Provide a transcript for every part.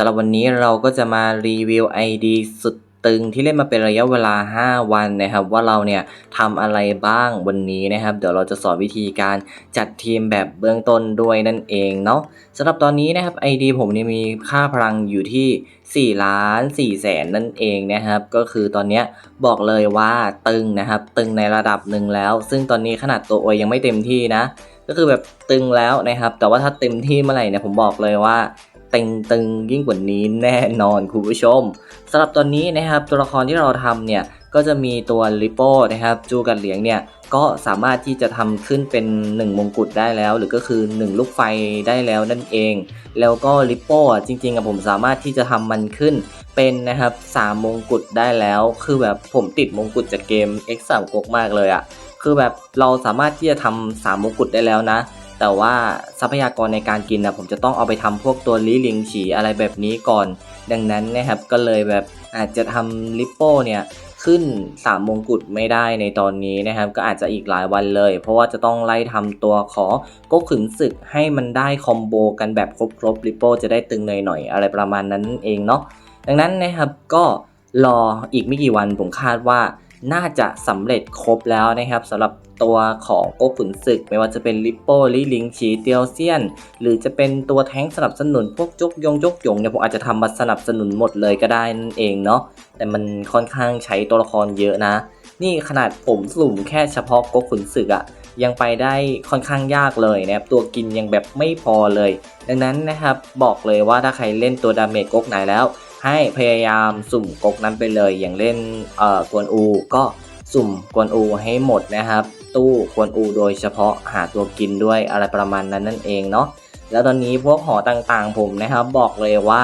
ำหรับวันนี้เราก็จะมารีวิว ID สุดตึงที่เล่นมาเป็นระยะเวลา 5 วันนะครับ ว่าเราเนี่ยทำอะไรบ้างวันนี้นะครับ เดี๋ยวเราจะสอนวิธีการจัดทีมแบบเบื้องต้นด้วยนั่นเองเนาะสำหรับตอนนี้นะครับ ID ผมเนี่ยมีค่าพลังอยู่ที่ 4 ล้าน4แสนนั่นเองนะครับ ก็คือตอนนี้บอกเลยว่าตึงนะครับ ตึงในระดับหนึ่งแล้ว ซึ่งตอนนี้ขนาดตัวโอยยังไม่เต็มที่นะ ก็คือแบบตึงแล้วนะครับ แต่ว่าถ้าเต็มที่เมื่อไหร่เนี่ยผมบอกเลยว่า ตึงตึงยิ่งกว่านี้แน่นอนคุณผู้ชมสำหรับตอนนี้นะครับตัวละครที่เราทำเนี่ยก็จะมีตัวลิโป้นะครับจูกันเหลียงเนี่ยก็สามารถที่จะทำขึ้นเป็น 1 มงกุฎได้แล้ว หรือก็คือ 1 ลูกไฟได้แล้วนั่นเอง แล้วก็ลิโป้จริงๆอะผมสามารถที่จะทำมันขึ้นเป็นนะครับ3มงกุฎได้แล้ว คือแบบผมติดมงกุฎจากเกม X3 กกมากเลยอะคือแบบเราสามารถที่จะทำสามมงกุฎได้แล้วนะ แต่ว่าทรัพยากรในการกินนะผมจะต้องเอาไปทำพวกตัวลิลิงฉีอะไรแบบนี้ก่อน ดังนั้นนะครับก็เลยแบบอาจจะทำลิปโป้เนี่ยขึ้น3มงกุฎไม่ได้ในตอนนี้นะครับ ก็อาจจะอีกหลายวันเลย เพราะว่าจะต้องไล่ทำตัวขอก็ขึนศึกให้มันได้คอมโบกันแบบครบๆลิปโป้จะได้ตึงหน่อยๆอะไรประมาณนั้นเองเนาะดังนั้นนะครับก็รออีกไม่กี่วันผมคาดว่า น่าจะสำเร็จครบแล้วนะครับสำหรับตัวของโกขุนศึก ไม่ว่าจะเป็นลิปโป้ลิลิงชีเตียวเซียน หรือจะเป็นตัวแท้งสนับสนุนพวกจกยงจกยงเนี่ยผมอาจจะทำมาสนับสนุนหมดเลยก็ได้นั่นเองเนาะแต่มันค่อนข้างใช้ตัวละครเยอะนะ นี่ขนาดผมสุ่มแค่เฉพาะโกขุนศึกอะยังไปได้ค่อนข้างยากเลยนะครับตัวกินยังแบบไม่พอเลย ดังนั้นนะครับบอกเลยว่าถ้าใครเล่นตัวดาเมจก๊กไหนแล้ว ให้พยายามสุ่มก๊กนั้นไปเลย อย่างเล่นเอ่อกวนอูก็สุ่มกวนอูให้หมดนะครับ ตู้กวนอูโดยเฉพาะหาตัวกินด้วยอะไรประมาณนั้นนั่นเองเนาะแล้วตอนนี้พวกหอต่างๆผมนะครับ บอกเลยว่า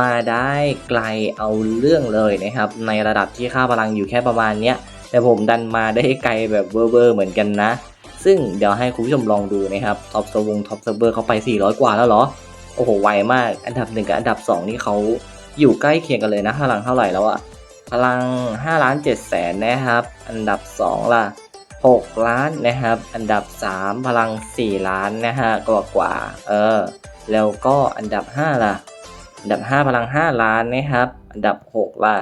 มาได้ไกลเอาเรื่องเลยนะครับ ในระดับที่ค่าพลังอยู่แค่ประมาณเนี้ยแต่ผมดันมาได้ไกลแบบเวอร์เหมือนกันนะ ซึ่งเดี๋ยวให้คุณผู้ชมลองดูนะครับท็อปสวงท็อปเซิร์ฟเวอร์เขาไป 400 กว่าแล้วเหรอ โอ้โหไวมากอันดับหนึ่งกับอันดับ 2 นี่เขา อยู่ใกล้เคียงกันเลยนะพลังเท่าไหร่แล้วอะพลัง5ล้าน7แสนนะครับ อันดับ 2 ล่ะ 6 ล้านนะครับ อันดับ 3 พลัง 4 ล้านนะฮะกว่ากว่า เออ แล้วก็อันดับ 5 ล่ะ อันดับ 5 พลัง 5 ล้านนะครับ อันดับ 6 ล่ะ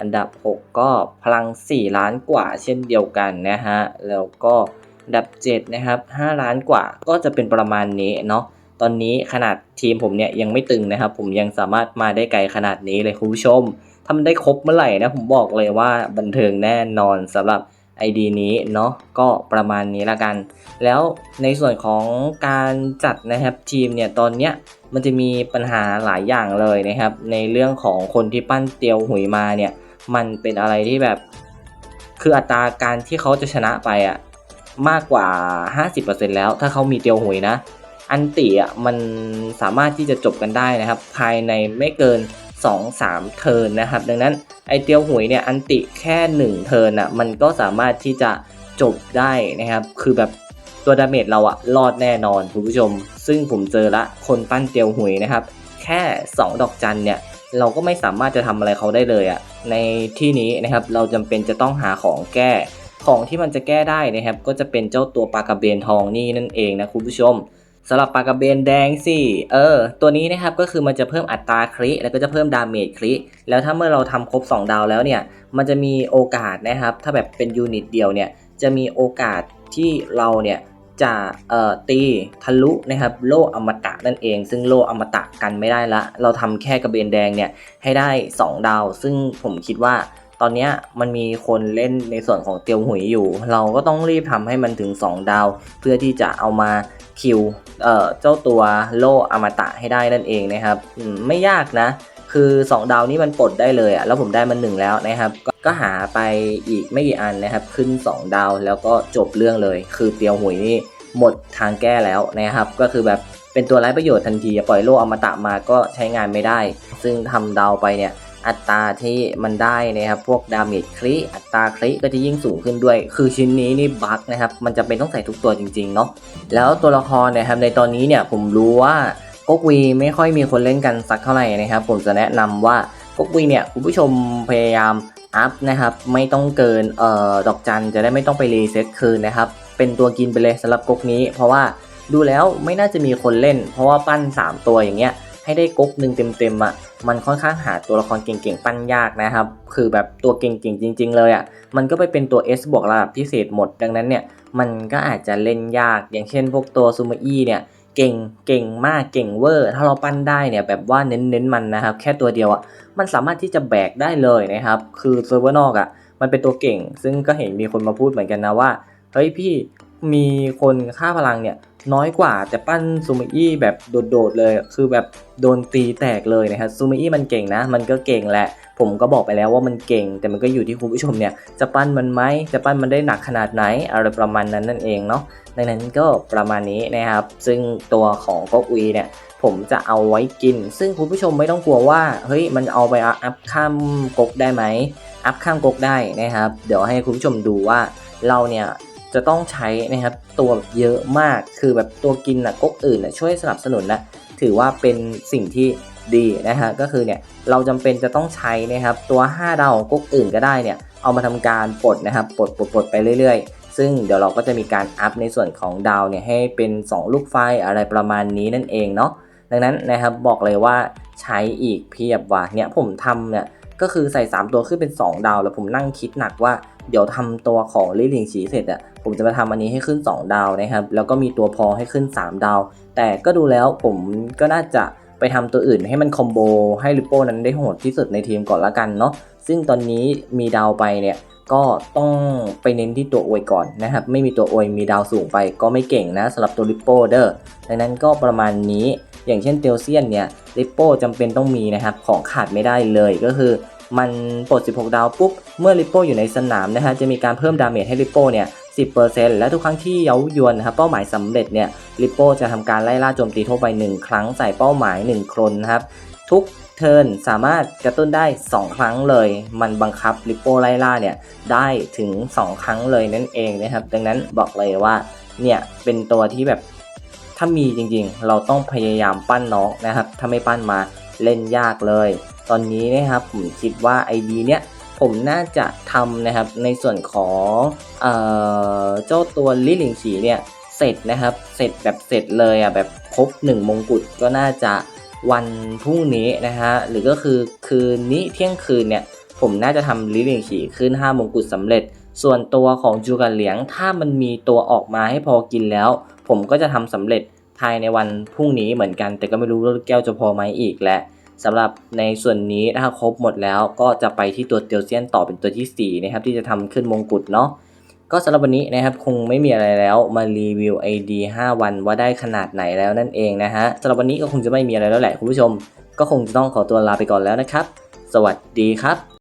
อันดับ 6 ก็พลัง 4 ล้านกว่าเช่นเดียวกันนะฮะ แล้วก็อันดับ 7 นะครับ 5 ล้านกว่าก็จะเป็นประมาณนี้เนาะ ตอนนี้ขนาดทีมผมเนี่ยยังไม่ตึงนะครับ ผมยังสามารถมาได้ไกลขนาดนี้เลยคุณผู้ชม ถ้ามันได้ครบเมื่อไหร่นะผมบอกเลยว่าบันเทิงแน่นอนสำหรับ ID นี้เนาะก็ประมาณนี้ละกัน แล้วในส่วนของการจัดนะครับทีมเนี่ยตอนเนี้ยมันจะมีปัญหาหลายอย่างเลยนะครับ ในเรื่องของคนที่ปั้นเตียวหุยมาเนี่ยมันเป็นอะไรที่แบบ คืออัตราการที่เขาจะชนะไปอะมากกว่า 50%แล้ว ถ้าเขามีเตียวหุยนะ อันติอะมันสามารถที่จะจบกันได้นะครับ ภายในไม่เกิน 2-3 เทินนะครับ ดังนั้นไอเตียวหุยเนี่ยอันติแค่ 1 เทินอะมันก็สามารถที่จะจบได้นะครับ คือแบบตัวดาเมจเราอะรอดแน่นอนคุณผู้ชม ซึ่งผมเจอละคนปั้นเตียวหุยนะครับ แค่ 2 ดอกจันเนี่ยเราก็ไม่สามารถจะทำอะไรเขาได้เลยอะในที่นี้นะครับเราจำเป็นจะต้องหาของแก้ ของที่มันจะแก้ได้นะครับ ก็จะเป็นเจ้าตัวปลากระเบนทองนี่นั่นเองนะคุณผู้ชม สำหรับปลากระเบนแดงสิเออ ตัวนี้นะครับก็คือมันจะเพิ่มอัตราคริแล้วก็จะเพิ่มดาเมจคริแล้วถ้าเมื่อเราทำครบ 2 ดาวแล้วเนี่ย มันจะมีโอกาสนะครับ ถ้าแบบเป็นยูนิตเดียวเนี่ย จะมีโอกาสที่เราเนี่ยจะเอ่อตีทะลุนะครับโล่อมตะนั่นเอง ซึ่งโล่อมตะกันไม่ได้ละ เราทำแค่กระเบนแดงเนี่ยให้ได้ 2 ดาว ซึ่งผมคิดว่า ตอนนี้มันมีคนเล่นในส่วนของเตียวหุยอยู่ เราก็ต้องรีบทำให้มันถึง 2 ดาว เพื่อที่จะเอามาคิวเอ่อเจ้าตัวโลอมตะให้ได้นั่นเองนะครับไม่ยากนะ คือ 2 ดาวนี้มันปลดได้เลยอะแล้วผมได้มันหนึ่งแล้วนะครับกก็หาไปอีกไม่กี่อันนะครับ ขึ้น 2 ดาวแล้วก็จบเรื่องเลย คือเตียวหุยนี่หมดทางแก้แล้วนะครับ ก็คือแบบเป็นตัวไร้ประโยชน์ทันทีปล่อยโลอมตะมาก็ใช้งานไม่ได้ ซึ่งทำดาวไปเนี่ย อัตราที่มันได้นะครับพวกดาเมจคลิอัตราคลิก็จะยิ่งสูงขึ้นด้วย คือชิ้นนี้นี่บั๊กนะครับมันจะเป็นต้องใส่ทุกตัวจริงๆเนาะแล้วตัวละครนะครับในตอนนี้เนี่ยผมรู้ว่าก๊กวีไม่ค่อยมีคนเล่นกันสักเท่าไหร่นะครับ ผมจะแนะนำว่าก๊กวีเนี่ยคุณผู้ชมพยายามอัพนะครับไม่ต้องเกินเอ่อดอกจันจะได้ไม่ต้องไปรีเซ็ตคืนนะครับเป็นตัวกินไปเลยสำหรับก๊กนี้ เพราะว่าดูแล้วไม่น่าจะมีคนเล่น เพราะว่าปั้น 3 ตัวอย่างเงี้ย ให้ได้ก๊กหนึ่งเต็มๆอะมันค่อนข้างหาตัวละครเก่งๆ ปั้นยากนะครับ คือแบบตัวเก่งๆ จริง ๆ เลยอะมันก็ไปเป็นตัว S บวกระดับพิเศษหมด ดังนั้นเนี่ยมันก็อาจจะเล่นยากอย่างเช่น พวกตัวซูมาอี้เนี่ยเก่งเก่งมากเก่งเวอร์ ถ้าเราปั้นได้เนี่ยแบบว่าเน้นๆมันนะครับ แค่ตัวเดียวอะมันสามารถที่จะแบกได้เลยนะครับ คือเซิร์ฟเวอร์นอกอะมันเป็นตัวเก่ง ซึ่งก็เห็นมีคนมาพูดเหมือนกันนะว่าเฮ้ยพี่มีคนค่าพลังเนี่ย น้อยกว่าแต่ปั้นซูมิอี้แบบโดดๆเลย คือแบบโดนตีแตกเลยนะครับซูมิอี้มันเก่งนะ มันก็เก่งแหละ ผมก็บอกไปแล้วว่ามันเก่ง แต่มันก็อยู่ที่คุณผู้ชมเนี่ย จะปั้นมันไหมจะปั้นมันได้หนักขนาดไหนอะไรประมาณนั้นนั่นเองเนาะดังนั้นก็ประมาณนี้นะครับ ซึ่งตัวของก๊กอุยเนี่ยผมจะเอาไว้กิน ซึ่งคุณผู้ชมไม่ต้องกลัวว่า เฮ้ย มันเอาไปอัพข้ามก๊กได้ไหม อัพข้ามก๊กได้นะครับ เดี๋ยวให้คุณผู้ชมดูว่าเราเนี่ย จะต้องใช้นะครับตัวเยอะมากคือแบบตัวกินนะก๊กอื่นนะช่วยสนับสนุนนะถือว่าเป็นสิ่งที่ดีนะฮะก็คือเนี่ยเราจำเป็นจะต้องใช้นะครับตัว 5 ดาวของก๊กอื่นก็ได้เนี่ยเอามาทำการปลดนะครับปลดปลดปลดไปเรื่อยๆ ซึ่งเดี๋ยวเราก็จะมีการอัพในส่วนของดาวเนี่ยให้เป็น 2 ลูกไฟอะไรประมาณนี้นั่นเองเนาะดังนั้นนะครับบอกเลยว่าใช้อีกเพียบว่ะเนี่ยผมทำเนี่ยก็คือใส่ 3 ตัวขึ้นเป็น 2 ดาว แล้วผมนั่งคิดหนักว่า เดี๋ยวทำตัวของลิลิงฉีเสร็จอะผมจะมาทำอันนี้ให้ขึ้น 2 ดาวนะครับ แล้วก็มีตัวพอให้ขึ้น 3 ดาว แต่ก็ดูแล้วผมก็น่าจะไปทำตัวอื่นให้มันคอมโบให้ลิโป้นั้นได้โหดที่สุดในทีมก่อนละกันเนาะซึ่งตอนนี้มีดาวไปเนี่ยก็ต้องไปเน้นที่ตัวอวยก่อนนะครับ ไม่มีตัวอวยมีดาวสูงไปก็ไม่เก่งนะสำหรับตัวลิปโป้เด้อดังนั้นก็ประมาณนี้อย่างเช่นเตลเซียนเนี่ยลิปโป้จำเป็นต้องมีนะครับ ของขาดไม่ได้เลยก็คือ มันปลด 16 ดาวปุ๊บ เมื่อลิปโป้อยู่ในสนามนะฮะจะมีการเพิ่มดาเมจให้ลิปโป้เนี่ย 10%และทุกครั้งที่เย้ายวนนะครับเป้าหมายสำเร็จเนี่ยลิปโป้จะทำการไล่ล่าโจมตีทั่วไป 1 ครั้งใส่เป้าหมาย 1 คนนะครับ ทุกเทิร์นสามารถกระตุ้นได้ 2 ครั้งเลย มันบังคับลิปโป้ไล่ล่าเนี่ยได้ถึง 2 ครั้งเลยนั่นเองนะครับ ดังนั้นบอกเลยว่าเนี่ยเป็นตัวที่แบบถ้ามีจริงๆ เราต้องพยายามปั้นน้องนะครับ ถ้าไม่ปั้นมาเล่นยากเลย ตอนนี้นะครับผมคิดว่า ID เนี้ยผมน่าจะทำนะครับในส่วนของเอ่อเจ้าตัวลิลิงฉีเนี่ยเสร็จนะครับ เสร็จแบบเสร็จเลยอะแบบครบ1มงกุฎก็น่าจะวันพรุ่งนี้นะฮะหรือก็คือคืนนี้เที่ยงคืนเนี่ยผมน่าจะทำลิลิงฉีขึ้น5มงกุฎสำเร็จ ส่วนตัวของจูกันเหลียงถ้ามันมีตัวออกมาให้พอกินแล้ว ผมก็จะทำสำเร็จภายในวันพรุ่งนี้เหมือนกัน แต่ก็ไม่รู้ว่าแก้วจะพอไหมอีกแหละ สำหรับในส่วนนี้ถ้าครบหมดแล้วก็จะไปที่ตัวเตียวเซียนต่อเป็นตัวที่4นะครับที่จะทำขึ้นมงกุฎเนาะก็สำหรับวันนี้นะครับคงไม่มีอะไรแล้วมารีวิว ID 5 วันว่าได้ขนาดไหนแล้วนั่นเองนะฮะสำหรับวันนี้ก็คงจะไม่มีอะไรแล้วแหละคุณผู้ชม ก็คงจะต้องขอตัวลาไปก่อนแล้วนะครับ สวัสดีครับ